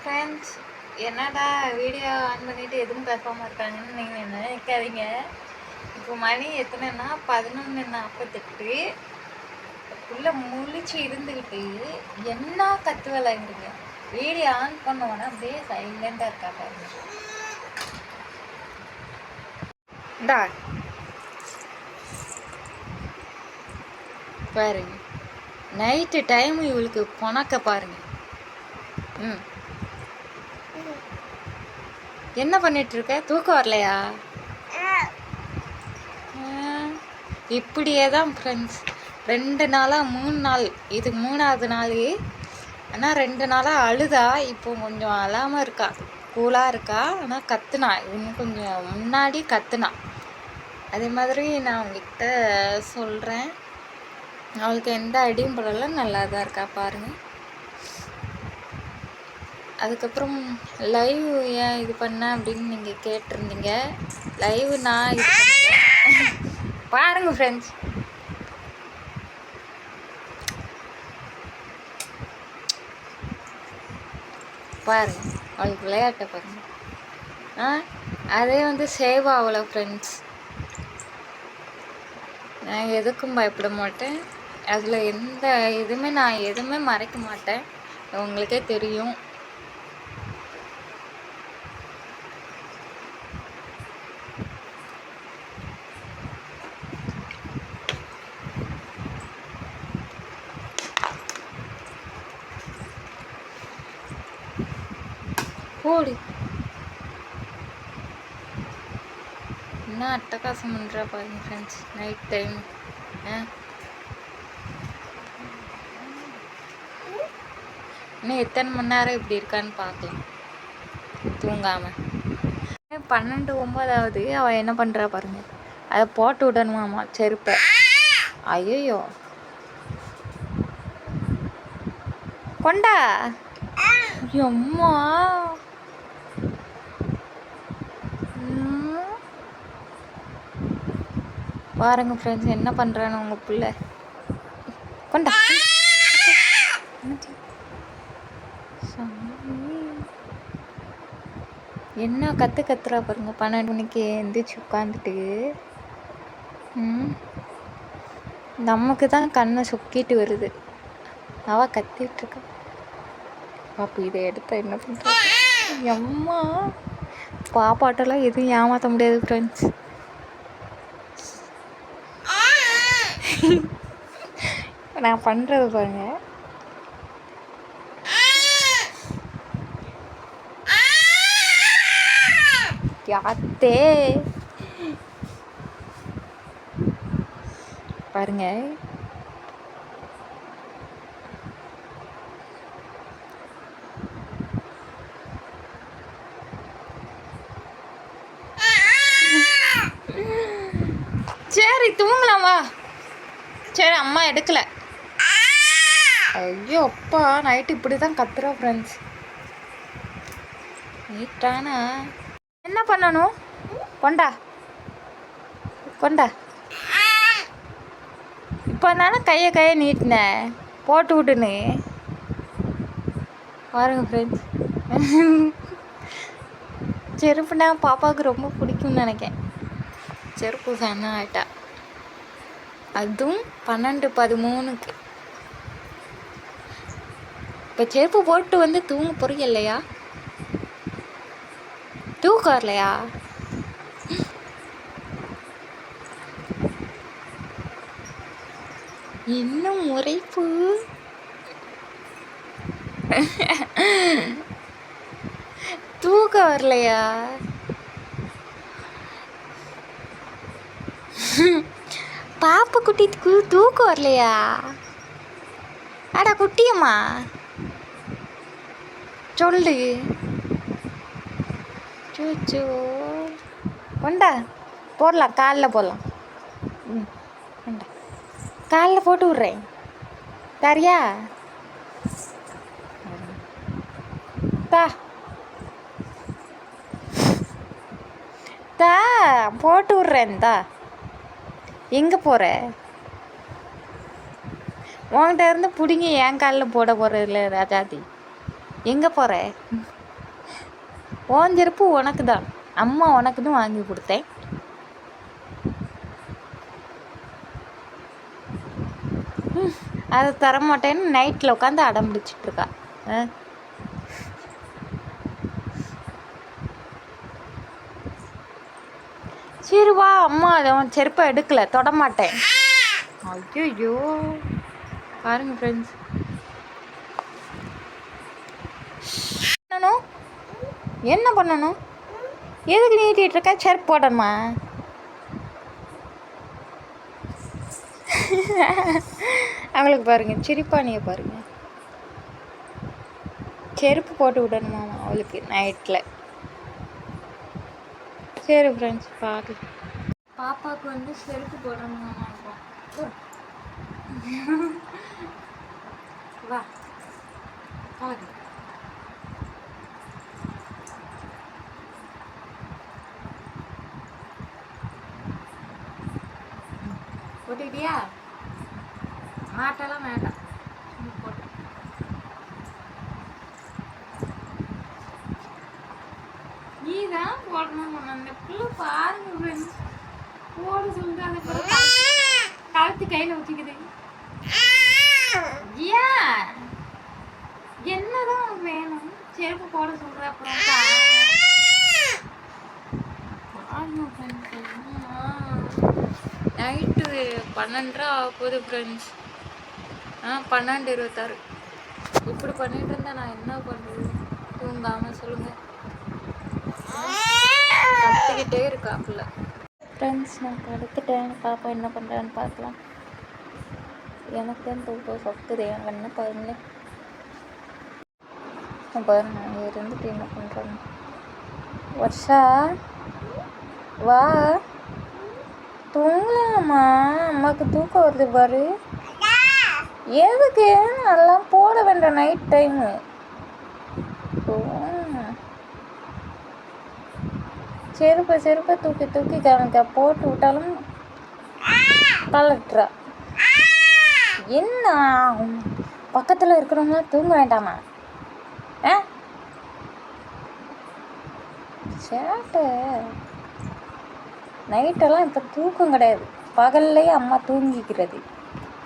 Friends என்னடா video on பண்ணிவிட்டு எதுவும் பேசாமல் இருக்காங்கன்னு நீங்கள் நினைக்காதீங்க. இப்போ மணி எத்தனைன்னா? பதினொன்று நாற்பத்தெட்டு. உள்ள முழிச்சு இருந்துக்கிட்டு என்ன கத்து விளையாண்டுங்க வீடியோ ஆன் பண்ணோன்னா அப்படியே சைலண்டாக இருக்கா பாருங்க. இந்தா. பாருங்க. நைட்டு டைம் இவளுக்கு பொணக்க பாருங்க. ம். என்ன பண்ணிட்டு இருக்க தூக்கம் வரலையா? இப்படியே தான் ஃப்ரெண்ட்ஸ் ரெண்டு நாளாக மூணு நாள். இது மூணாவது நாள். ஆனால் ரெண்டு நாளாக அழுதா இப்போ கொஞ்சம் அழாமல் இருக்கா. கூலாக இருக்கா? ஆனால் கத்துனா. இன்னும் கொஞ்சம் முன்னாடி கத்துனா. அதே மாதிரி நான் உங்ககிட்ட சொல்கிறேன் அவளுக்கு எந்த அடியும் படலாம் நல்லா தான் இருக்கா பாருங்கள் அதுக்கப்புறம் லைவ் ஏன் இது பண்ண அப்படின்னு நீங்கள் கேட்டிருந்தீங்க. லைவ் நான் இது பாருங்க ஃப்ரெண்ட்ஸ் பாருங்க அவளுக்கு விளையாட்டை பாருங்க. ஆ அதே வந்து சேவ் ஆகலை ஃப்ரெண்ட்ஸ் நான் எதுக்கும் பயப்பட மாட்டேன். அதில் எந்த இதுவுமே நான் எதுவுமே மறைக்க மாட்டேன். உங்களுக்கே தெரியும். போடி. என்ன அட்டகாசம் பண்ணுறா பாருங்க ஃப்ரெண்ட்ஸ் நைட் டைம் இன்னும் எத்தனை மணி நேரம் இப்படி இருக்கான்னு பார்க்கலாம். தூங்காம. பன்னெண்டு ஒம்பதாவது அவள் என்ன பண்ணுறா பாருங்க. அதை போட்டு விடணுமாமா செருப்பை. ஐயோ கொண்டா. எம்மா ம். பாருங்க ஃப்ரெண்ட்ஸ் என்ன பண்ணுறான்னு உங்கள் பிள்ளை கொண்டா. என்ன கத்து கத்துறா பாருங்க பன்னெண்டு மணிக்கு எந்திரிச்சு உட்காந்துட்டு ம். நமக்கு தான் கண்ணை சொக்கிட்டு வருது. அவ கத்திட்டு இருக்கா பாப்பு இதை எடுத்த என்ன பண்ணுற எம்மா பாப்பாட்டெல்லாம் எதுவும் ஏமாற்ற முடியாது ஃப்ரெண்ட்ஸ் நான் பண்ணுறது பாருங்க. யாத்தே. பாருங்க. சரி தூங்கலாம்? வா சரி அம்மா எடுக்கலை. ஐயோ அப்பா நைட்டு இப்படி தான் கத்துறோம் ஃப்ரெண்ட்ஸ் நீட்டானா என்ன பண்ணணும்? கொண்டா. கொண்டா. இப்போ தானே கையை கையை நீட்டினேன் போட்டு விட்டுன்னு பாருங்க ஃப்ரெண்ட்ஸ் செருப்புனா பாப்பாவுக்கு ரொம்ப பிடிக்கும்னு நினைக்கேன். செருப்பு ஃபேன் ஆகிட்டா அதுவும் பன்னெண்டு பதிமூணுக்கு. இப்போ செருப்பு போட்டு வந்து தூங்க போறீங்க இல்லையா தூக்கம் வரலையா இன்னும் முறைப்பு. தூக்கம் வரலையா பாப்பா குட்டிக்கு தூக்கம் வரலையா அடா குட்டியம்மா. சொல்லு சூச்சோ கொண்டா போடலாம் காலில் போடலாம் ம் கொண்டா காலில் போட்டு விட்றேன் தரியா தா தா போட்டு விட்றேன் தா எங்கே போகிற உன்கிட்ட இருந்து பிடிங்க என் காலில் போட போகிறதில்ல ராஜாதி எங்கே போகிற ஓன் செருப்பு உனக்கு தான் அம்மா உனக்குன்னு வாங்கி கொடுத்தேன். ம், அதை தரமாட்டேன்னு நைட்டில் உட்காந்து அடம் பிடிச்சிட்ருக்கா ஆ. சரி வா அம்மா அதை உன் செருப்பை எடுக்கலை தொட மாட்டேன். ஐயோ பாருங்க ஃப்ரெண்ட்ஸ் பண்ணணும்? என்ன பண்ணணும்? எதுக்கு நீட்டிகிட்டு இருக்க? செருப்பு போடணுமா? அவளுக்கு பாருங்க சிரிப்பானியை பாருங்க. செருப்பு போட்டு விடணுமா அவளுக்கு நைட்டில் சரி ஃப்ரெண்ட்ஸ் பார்க்கலாம் பாப்பாவுக்கு வந்து செருப்பு போடணுமாமா வா. பார்க்கலாம் போட்டுக்கிட்டியா மாட்டெல்லாம் வேண்டாம். சும்மா போட்டு. நீ தான் போடணும் அந்த பிள்ளை பாருங்க ஃப்ரெண்ட்ஸ் போட சொல்லுங்க அந்த பிள்ளை கழுத்து- கையில் வச்சுக்குது ஏன் என்னதான் வேணும்? செருப்பு போட சொல்ற அப்புறம் நைட்டு பன்னெண்டரை ஆக போகுது ஃப்ரெண்ட்ஸ் ஆ பன்னெண்டு இருபத்தாறு. இப்படி பண்ணிட்டு இருந்தா நான் என்ன பண்ணுறது தூங்காமல் சொல்லுங்கள் கத்திக்கிட்டே இருக்காப்புல. ஃப்ரெண்ட்ஸ் நான் படுத்துட்டேன். பாப்பா என்ன பண்ணுறான்னு பார்க்கலாம். எனக்கு தான் தூக்கம் சொக்குது. என் கண்ணை பாருங்க நான் பாருங்க அங்கே இருந்துட்டு என்ன பண்ணுறாங்க வர்ஷா வா. தூங்கலாமா? அம்மாவுக்கு தூக்கம் வருது பாரு. எதுக்கு? நல்லா போட வேண்டாம் நைட் டைமு செருப்பை செருப்பை தூக்கி தூக்கி கணக்க போட்டு விட்டாலும் கலட்டுறா என்ன பக்கத்தில் இருக்கிறவங்களாம் தூங்க வேண்டாமா? ஆ? சேட்டை. நைட்டெல்லாம் இப்போ தூக்கம் கிடையாது. பகல்லையே அம்மா தூங்கிக்கிறது.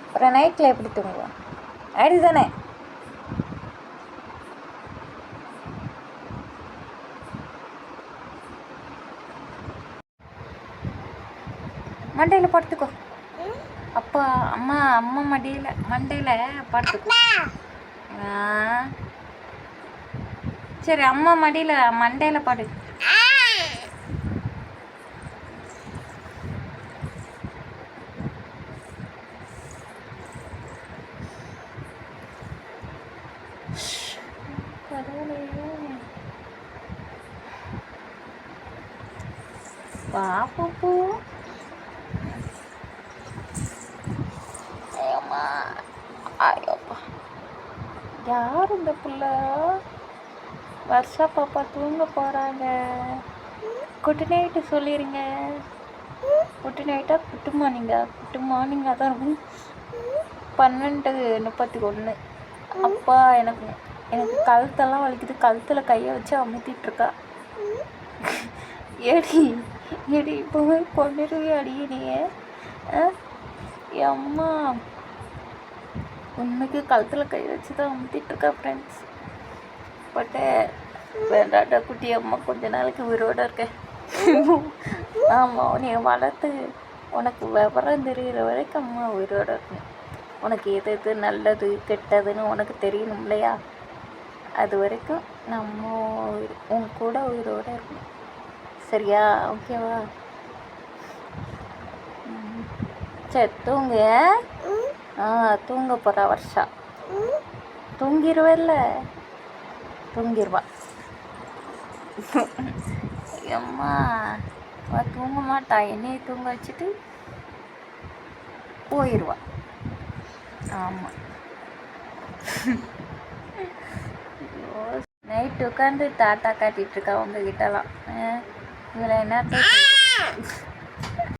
அப்புறம் நைட்டில் எப்படி தூங்குவோம்? அப்படி தானே மண்டையில் படுத்துக்கோ. அப்பா அம்மா அம்மா மடியில் மண்டையில் படுத்துக்கோ. சரி அம்மா மடியில் மண்டையில் படு. வா பூ ஐயம்மா ஐயோப்பா. யார் இந்த புள்ள? வருஷா பாப்பா தூங்க போகிறாங்க குட் நைட்டு சொல்லிடுங்க குட் நைட்டாக குட் மார்னிங்கா குட் மார்னிங்காக தான் இருக்கும் பன்னெண்டு முப்பத்தி ஒன்று அப்பா எனக்கு எனக்கு கழுத்தெல்லாம் வலிக்குது. கழுத்தில் கையை வச்சு அமுத்திட்டுருக்கா ஏடி ஏடி போய் கொண்டுடுவே அடியே அம்மா உண்மைக்கு கழுத்தில் கை வச்சு தான் அமுத்திட்டு இருக்கா ஃப்ரெண்ட்ஸ் பட்டு வேண்டாட்டா குட்டி அம்மா கொஞ்ச நாளைக்கு உயிரோட இருக்கேன். ஆமாம் நீ வளர்த்து உனக்கு விவரம் தெரிகிற வரைக்கும் அம்மா உயிரோட இருக்கணும். உனக்கு எது எது நல்லது கெட்டதுன்னு உனக்கு தெரியணும் இல்லையா அது வரைக்கும் நம்ம உன் கூட உயிரோட இருக்கணும். சரியா? ஓகேவா சரி தூங்கு. ஆ தூங்க போகிறா வருஷா. தூங்கிடுவல்ல தூங்கிடுவா அம்மா அவ தூங்க மாட்டா. என்னையை தூங்க வச்சுட்டு போயிடுவா ஆமாம் நைட்டு உட்காந்து டாட்டா คืออะไรนะ